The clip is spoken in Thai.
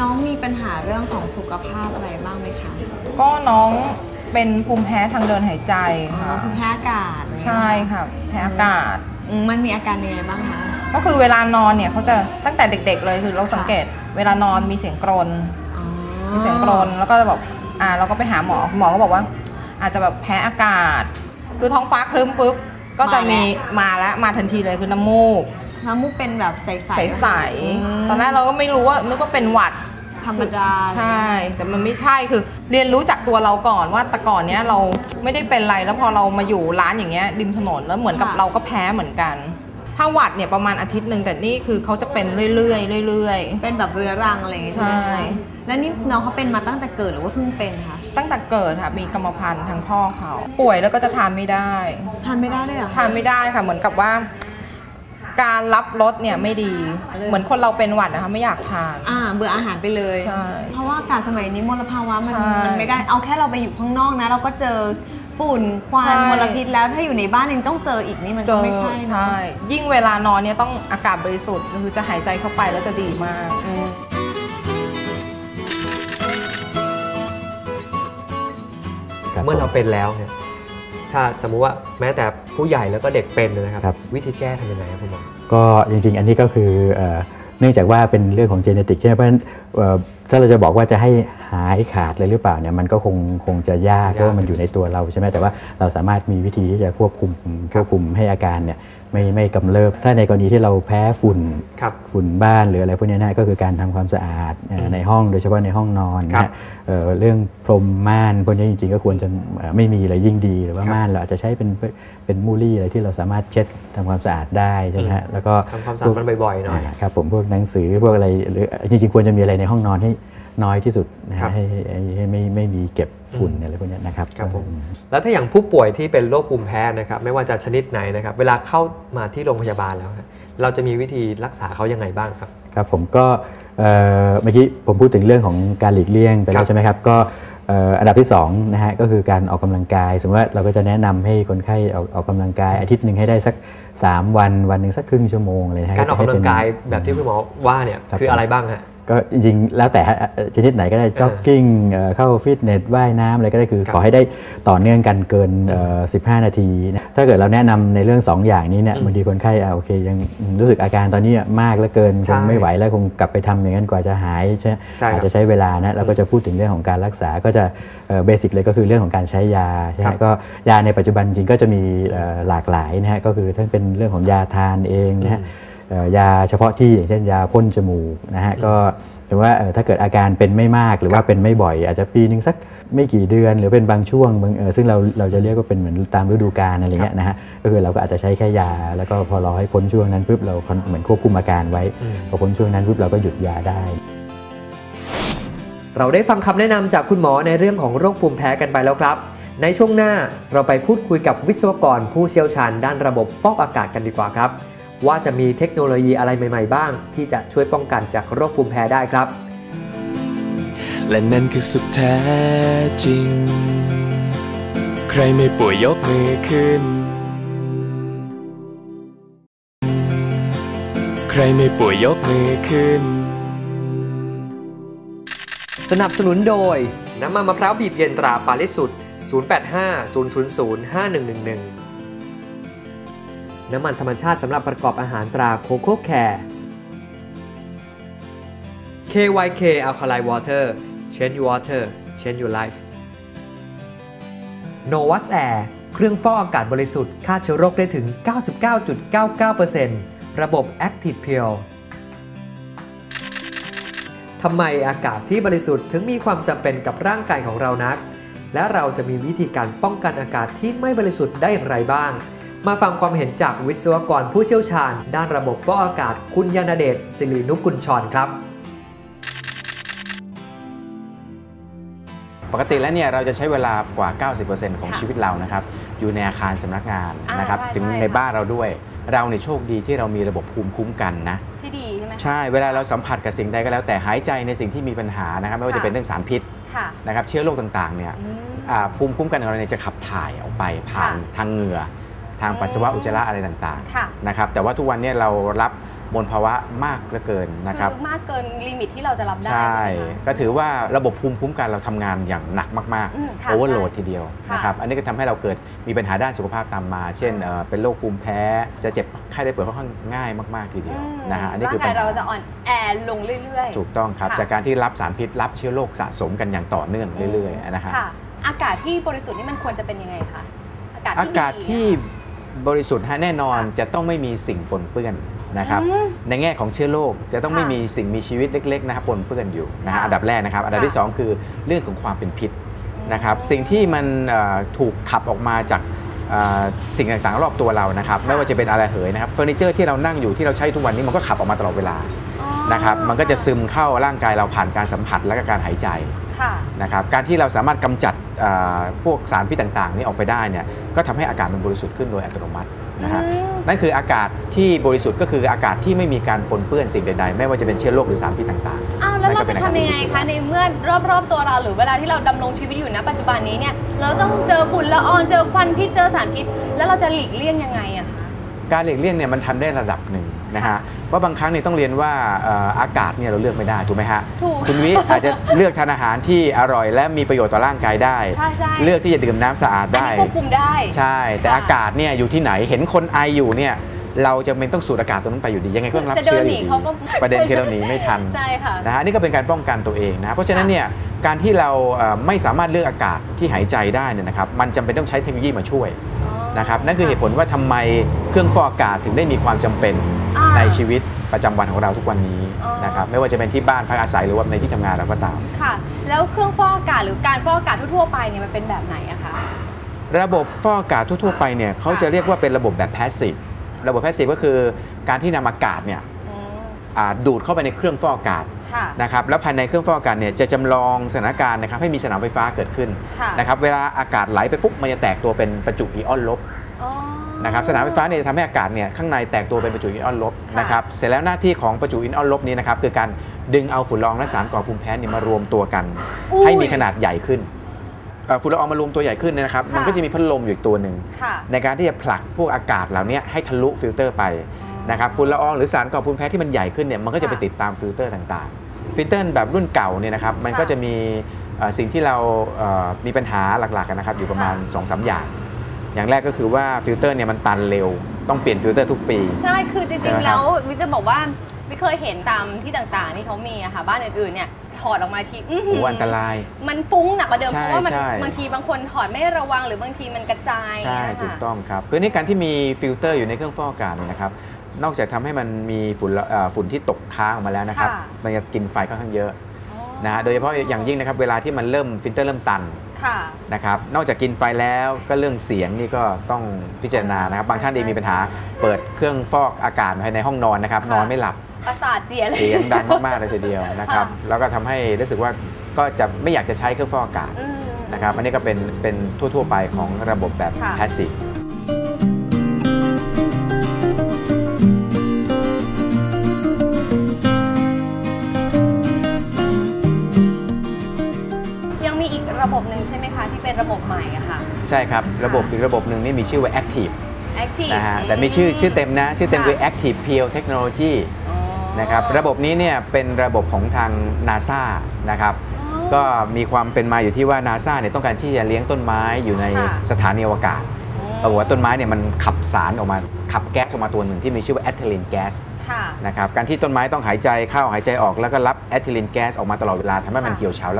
น้องมีปัญหาเรื่องของสุขภาพอะไรบ้างไหมคะก็น้องเป็นภูมิแพ้ทางเดินหายใจอ๋อค่ะคือแพ้อากาศอะไรอย่างเงี้ยใช่ค่ะ แพ้อากาศ อืมมันมีอาการยังไงบ้างคะ ก็คือเวลานอนเนี่ยเขาจะตั้งแต่เด็ก ๆ เลยคือเราสังเกต เวลานอนมีเสียงกรนอ๋อมีเสียงกรนแล้วก็แบบอ่าเราก็ไปหาหมอหมอก็บอกว่า อาจจะแบบแพ้อากาศ คือท้องฟ้าครึ้มปุ๊บก็จะมีมาแล้วมาทันทีเลยคือน้ำมูกน้ำมูกเป็นแบบใสๆใสมๆตอนแรกเราก็ไม่รู้ว่านึกว่าเป็นหวัด ธรรมดาใช่ แต่มันไม่ใช่คือ เรียนรู้จากตัวเราก่อนว่าแต่ก่อนเนี้ยเราไม่ได้เป็นไรแล้วพอเรามาอยู่ร้านอย่างเงี้ยริมถนนแล้วเหมือนกับเราก็แพ้เหมือนกัน ถ้าหวัดเนี่ยประมาณอาทิตย์หนึ่งแต่นี่คือเขาจะเป็นเรื่อยๆเรื่อยเป็นแบบเรื้อรังอะไรอย่างเงี้ยใช่ไหมใช่คะแล้วนี่น้องเขาเป็นมาตั้งแต่เกิดหรือว่าเพิ่งเป็นคะๆตั้งแต่เกิดค่ะมีกรรมพันธุ์ทางพ่อเขาป่วยแล้วก็จะทานไม่ได้ ทานไม่ได้เลยเหรอคะทานไม่ได้ค่ะเหมือนกับว่า การรับรสเนี่ยไม่ดีเลยเหมือนคนเราเป็นหวัดนะคะไม่อยากทาน อ่าเบื่ออาหารไปเลย ใช่เพราะว่าอากาศสมัยนี้มลภาวะมันใช่มันไม่ได้เอาแค่เราไปอยู่ข้างนอกนะ เราก็เจอฝุ่นควันใช่ มลพิษแล้วถ้าอยู่ในบ้านยังต้องเจออีกนี่มันเจก็อไม่ใช่เนอะใช่ ยิ่งเวลานอนเนี่ยต้องอากาศบริสุทธิ์คือจะหายใจเข้าไปแล้วจะดีมาก อืมเมื่อเราเป็นแล้วเนี่ย ถ้าสมมุติว่าแม้แต่ผู้ใหญ่แล้วก็เด็กเป็นนะครับครับวิธีแก้ทำยังไงครับคุณหมอก็จริงๆ อันนี้ก็คือเอ่อเนื่องจากว่าเป็นเรื่องของเจเนติกใช่ไหมเพราะฉะนั้นเอ่อ ถ้าเราจะบอกว่าจะให้หายขาดเลยหรือเปล่าเนี่ยมันก็คงคงจะยากเพราะว่ามันอยู่ในตัวเราใช่ไหมแต่ว่าเราสามารถมีวิธีที่จะควบคุมควบคุมให้อาการเนี่ยไม่ไม่กำเริบ ถ้าในกรณีที่เราแพ้ฝุ่นครับฝุ่นบ้านหรืออะไรพวกนี้นะก็คือการทำความสะอาดเอ่อในห้องโดยเฉพาะในห้องนอนนะครัฮะบเอ่อเรื่องพรมม่านพวกนี้จริงๆ ก็ควรจะเอ่อไม่มีเลยยิ่งดี หรือว่าครับม่านเราอาจจะใช้เป็นเป็นมูลี่อะไรที่เราสามารถเช็ดทำความสะอาดได้ใช่ไหมฮะแล้วก็ทำความสะอาดมันบ่อยๆหน่อยาครับผมพวกหนังสือพวกอะไรหรือจริงๆควรจะมีอะไรในห้องนอนให้ น้อยที่สุดนะครัฮะบให้ให้ให้ให้ไม่ไม่มีเก็บฝุ่นอะไรพวกเนี้ยนะครับครับผมแล้วถ้าอย่างผู้ป่วยที่เป็นโรคภูมิแพ้นะครับไม่ว่าจะชนิดไหนนะครับเวลาเข้ามาที่โรงพยาบาลแล้วครับเราจะมีวิธีรักษาเขายังไงบ้างครับครับผมก็เอ่อเมื่อกี้ผมพูดถึงเรื่องของการหลีกเลี่ยงไปครัแล้บวใช่ไหมครับก็เอ่ออันดับที่2นะฮะก็คือการออกกำลังกาย สมมติว่าเราก็จะแนะนำให้คนไข้ออกออกกำลังกาย อาทิตย์หนึ่งให้ได้สัก 3 วันวันหนึ่งสักครึ่งชั่วโมงเลยนะฮะการออกกำลังกายให้เป็นแบบที่คุณหมอว่าเนี่ยครับคืออะไรบ้างฮะ ก็จริงๆ แล้วแต่ฮะเอ่อชนิดไหนก็ได้จ็อกกิ้งเอ่อเข้าฟิตเนสว่ายน้ำอะไรก็ได้คือครับขอให้ได้ต่อเนื่องกันเกินเอ่อ15 นาทีนะถ้าเกิดเราแนะนำในเรื่อง 2 อย่างนี้เนี่ยบางทีคนไข้อะโอเค ยังรู้สึกอาการตอนนี้อะมากเหลือเกินใช่คงไม่ไหวแล้วคงกลับไปทำอย่างนั้นกว่าจะหายใช่ใช่ครับอาจจะใช้เวลานะเราก็จะพูดถึงเรื่องของการรักษาก็จะเบสิกเลยก็คือเรื่องของการใช้ยาใช่ไหมครับก็ยาในปัจจุบันจริงก็จะมีเอ่อหลากหลายนะฮะก็คือทั้งเป็นเรื่องของยาทานเองนะฮะเอ่อ ยาเฉพาะที่อย่างเช่นยาพ่นจมูกนะฮะก็หรือว่าเอ่อถ้าเกิดอาการเป็นไม่มากหรือว่าเป็นไม่บ่อย อาจจะปีหนึ่งสักไม่กี่เดือนหรือเป็นบางช่วงบางเอ่อซึ่งเราเราจะเรียกว่าเป็นเหมือนตามฤดูกาลอะไรเงี้ยนะฮะก็คือเราก็อาจจะใช้แค่ยา แล้วก็พอรอให้พ้นช่วงนั้นปุ๊บเราเหมือนควบคุมอาการไว้พอพ้นช่วงนั้นปุ๊บเราก็หยุดยาได้เราได้ฟังคำแนะนำจากคุณหมอในเรื่องของโรคภูมิแพ้กันไปแล้วครับ ในช่วงหน้าเราไปพูดคุยกับวิศวกรผู้เชี่ยวชาญด้านระบบฟอกอากาศกันดีกว่าครับ ว่าจะมีเทคโนโลยีอะไรใหม่ ๆ บ้าง ที่จะช่วยป้องกันจากโรคภูมิแพ้ได้ครับ และนั่นคือสุขแท้จริง ใครไม่ป่วยยกมือขึ้น ใครไม่ป่วยยกมือขึ้น สนับสนุนโดย น้ำมันมะพร้าวบีบเย็นตราปาลิสุทธิ์085 000 5111 น้ำมันธรรมชาติสำหรับประกอบอาหารตราโคโค่แคร์ KYK Alkaline Water Change your water change your life Novas Air เครื่องฟอกอากาศบริสุทธิ์ฆ่าเชื้อโรคได้ถึง 99.99%ระบบ Active Pure ทำไมอากาศที่บริสุทธิ์ถึงมีความจำเป็นกับร่างกายของเรานัก และเราจะมีวิธีการป้องกันอากาศที่ไม่บริสุทธิ์ได้อย่างไรบ้าง มาฟังความเห็นจากวิศวกรผู้เชี่ยวชาญ ด้านระบบฟอกอากาศคุณยานาเดชสิรินุกุลชรครับปกติแล้วเนี่ยเราจะใช้เวลากว่า 90%ของชีวิตเรานะครับอยู่ในอาคารสำนักงานอ่านนะครับใช่ถึงใช่ในค่ะบ้านเราด้วย เราในยโชคดีที่เรามีระบบภูมิคุ้มกันนะที่ดีใช่ไหมคะใช่เวลาเราสัมผัสกับสิ่งใดก็แล้วแต่หายใจในสิ่งที่มีปัญหานะครับไม่ว่าจะเป็นเรื่องสารพิษค่ะนะครับเชื้อโรคต่างๆเนี่ยอืมอ่าภูมิคุ้มกันของเราเนี่ยจะขับถ่ายออกไปผ่านค่ะทางเหงื่อ ทางปัสสาวะอุจจาระอะไรต่างค่ะ ๆนะครับแต่ว่าทุกวันเนี้เรารับมลภาวะมากเหลือเกินนะครับ คือมากเกินลิมิตที่เราจะรับได้ใช่ใช่ไหมคะ ก็ถือว่าระบบภูมิคุ้มกันเราทำงานอย่างหนักมากอืมๆค่ะโอเวอร์โหลดใช่ทีเดียวค่ะนะครับอันนี้ก็ทำให้เราเกิดมีปัญหาด้านสุขภาพตามมา เช่นเอ่อเป็นโรคภูมิแพ้ จะเจ็บไข้ได้ป่วยค่อนข้างง่ายมากๆทีเดียวอืมนะฮะอันนี้คือร่างปักาญยหาเราจะอ่อนแอลงเรื่อยๆถูกต้องครับค่ะ จากการที่รับสารพิษรับเชื้อโรคสะสมกันอย่างต่อเนื่องเรื่อยๆนะฮะ ค่ะ อากาศที่บริสุทธิ์นี่มันควรจะเป็นยังไงคะ อากาศอาที่กาศดีที่ บริสุทธิ์ฮะแน่นอนจะต้องไม่มีสิ่งปนเปื้อนนะครับอืมในแง่ของเชื้อโรคจะต้องค่ะไม่มีสิ่งมีชีวิตเล็กๆนะครับปนเปื้อนอยู่นะฮะค่ะอันดับแรกนะครับ อันดับค่ะที่สองคือเรื่องของความเป็นพิษนะครับอืมสิ่งที่มันเอ่อถูกขับออกมาจากเอ่อสิ่งต่างๆ รอบตัวเรานะครับไม่ว่าจะเป็นอะไรเหยนะครับเฟอร์นิเจอร์ที่เรานั่งอยู่ที่เราใช้ทุกวันนี้มันก็ขับออกมาตลอดเวลาอ๋อนะครับมันก็จะซึมเข้าร่างกายเราผ่านการสัมผัสและก็การหายใจค่ะ นะครับการที่เราสามารถกำจัดเอ่อพวกสารพิษต่างๆนี้ออกไปได้เนี่ยก็ทำให้อากาศมันบริสุทธิ์ขึ้นโดยอัตโนมัตินะฮะอืมนั่นคืออากาศที่บริสุทธิ์ก็คืออากาศที่ไม่มีการปนเปื้อนสิ่งใดๆ ไม่ว่าจะเป็นเชื้อโรคหรือสารพิษต่างอ้าวแล้วนั่เรานก็เป็จะนอากาศทำยังไงที่บริสุทธิ์คะในเมื่อรอบๆตัวเราหรือเวลาที่เราดำรงชีวิตอยู่ณปัจจุบันนี้เนี่ยเราต้องเจอฝุ่นละอองเจอควันพิษเจอสารพิษ แล้วเราจะหลีกเลี่ยงยังไงอะคะๆ การหลีกเลี่ยงเนี่ยมันทำได้ระดับหนึ่งนะฮะว่าะบางครั้งเนี่ยต้องเรียนว่าเอ่ออากาศเนี่ยเราเลือกไม่ได้ถูกไหมฮะถูกคุณวิอาจจะเลือกทานอาหารที่อร่อย และมีประโยชน์ต่อร่างกายได้ใช่ใช่เลือกที่จะดื่มน้ำสะอาดอันได้นี้ควบคุมได้ ใช่ แต่ค่ะอากาศเนี่ยอยู่ที่ไหนเห็นคนไออยู่เนี่ยเราจะเป็นต้องสูดอากาศตรงนั้นไปอยู่ดียังไงก็ต้องรับจะเดิเชื้นออหนียู่ดีเขาก็ประเด็นคือเราหนีไม่ทันใช่ค่ะนะฮะนี่ก็เป็นการป้องกันตัวเองนะเพราะฉะนั้นเนี่ยการที่เราเอ่อไม่สามารถเลือกอากาศที่หายใจได้เนี่ยนะครับมันจำเป็นต้องใช้เทคโนโลยีมาช่วย นะครับนั่นคือเหตุผลว่าทำไมเครื่องฟอกอากาศถึงได้มีความจำเป็นอ่าในชีวิตประจำวันของเราทุกวันนี้อ๋อนะครับไม่ว่าจะเป็นที่บ้านพักอาศัยหรือว่าในที่ทำงานเราก็ตามค่ะ แล้วเครื่องฟอกอากาศหรือการฟอกอากาศทั่วๆไปเนี่ยมันเป็นแบบไหนอะคะระบบฟอกอากาศทั่วๆไปเนี่ยเขาจะเรียกว่าเป็นระบบแบบ passive ระบบ passive ก็คือการที่นำอากาศเนี่ยอืมอ่าดูดเข้าไปในเครื่องฟอกอากาศค่ะ นะครับแล้วภายในเครื่องฟอกอากาศเนี่ยจะจำลองสถานการณ์นะครับให้มีสนามไฟฟ้าเกิดขึ้นค่ะนะครับเวลาอากาศไหลไปปุ๊บมันจะแตกตัวเป็นประจุอิออนลบอ๋อนะครับสนามไฟฟ้าเนี่ยจะทำให้อากาศเนี่ยข้างในแตกตัวเป็นประจุอิออนลบค่ะนะครับเสร็จแล้วหน้าที่ของประจุอิออนลบนี้นะครับคือการดึงเอาฝุ่นละอองและสารก่อภูมิแพ้เนี่ยมารวมตัวกันอุ้ยให้มีขนาดใหญ่ขึ้นเอ่อฝุ่นละอองมารวมตัวใหญ่ขึ้นเนยนะครับค่ะมันก็จะมีพัดลมอยู่อีกตัวหนึ่งค่ะในการที่จะผลักพวกอากาศเหล่านี้ให้ทะลุฟิลเตอร์ไป นะครับฝุ่นละอองหรือสารก่อภูมิแพ้ที่มันใหญ่ขึ้นเนี่ยมันก็จะไปค่ะติดตามฟิลเตอร์ต่างๆ ฟิลเตอร์แบบรุ่นเก่าเนี่ยนะครับมันก็ค่ะจะมีเอ่อสิ่งที่เราเอ่อมีปัญหาหลักๆกันนะครับอยู่ประมาณค่ะ2-3อย่าง อย่างแรกก็คือว่าฟิลเตอร์เนี่ยมันตันเร็ว ต้องเปลี่ยนฟิลเตอร์ทุกปี ใช่คือจใช่ริงไหมๆครับแล้ววิจะบอกว่าวิเคยเห็นตามที่ต่างๆที่เขามีอะค่ะบ้านอื่นๆเนี่ยถอดออกมาทีอื้อหืโอ้อันตราย มันฟุ้งหนักกว่าเดิมใช่เพราะว่ามันใช่บางทีบางคนถอดไม่ระวังหรือบางทีมันกระจายใช่ย่างเงี้ยถูกค่ะต้องครับคือนี่การที่มีฟิลเตอร์อยู่ในเครื่องฟอกอากาศเนี่ยนะครับ นอกจากทำให้มันมีฝุ่นละเอ่อฝุ่นที่ตกค้างออกมาแล้วนะครับค่ะมันจะกินไฟค่อนข้างเยอะอ๋อนะฮะโดยเฉพาะอย่างยิ่งนะครับ เวลาที่มันเริ่มฟิลเตอร์เริ่มตันค่ะนะครับ นอกจากกินไฟแล้วก็เรื่องเสียงนี่ก็ต้องพิจารณานะครับใช่บางท่านเองใช่มีปัญหาเปิดเครื่องฟอกอากาศภายในห้องนอนนะครับค่ะนอนไม่หลับประสาทเสียเลยเสียงดังมากๆเลยทีเดียวนะครับค่ะแล้วก็ทำให้รู้สึกว่าก็จะไม่อยากจะใช้เครื่องฟอกอากาศอืมนะครับ อันนี้ก็เป็นเป็นทั่ว ๆ ไปของระบบแบบค่ะ passive ระบบใหม่อะค่ะ ใช่ครับ ระบบอีกระบบหนึ่งนี่มีชื่อว่า active Active นะฮะแต่มีชื่อชื่อเต็มนะ ชื่อเต็มค่ะคือ active peel technology อ๋อนะครับระบบนี้เนี่ยเป็นระบบของทาง NASA นะครับอ๋อก็มีความเป็นมาอยู่ที่ว่า NASA เนี่ยต้องการที่จะเลี้ยงต้นไม้อยู่ในค่ะสถานีอวกาศอืมปรากฏว่าต้นไม้เนี่ยมันขับสารออกมาขับแก๊สออกมาตัวหนึ่งที่มีชื่อว่าแอทิลีนแก๊สค่ะนะครับการที่ต้นไม้ต้องหายใจเข้าหายใจออกแล้วก็รับแอทิลีนแก๊สออกมาตลอดเวลาทำให้มันค่ะเหี่ยวเฉา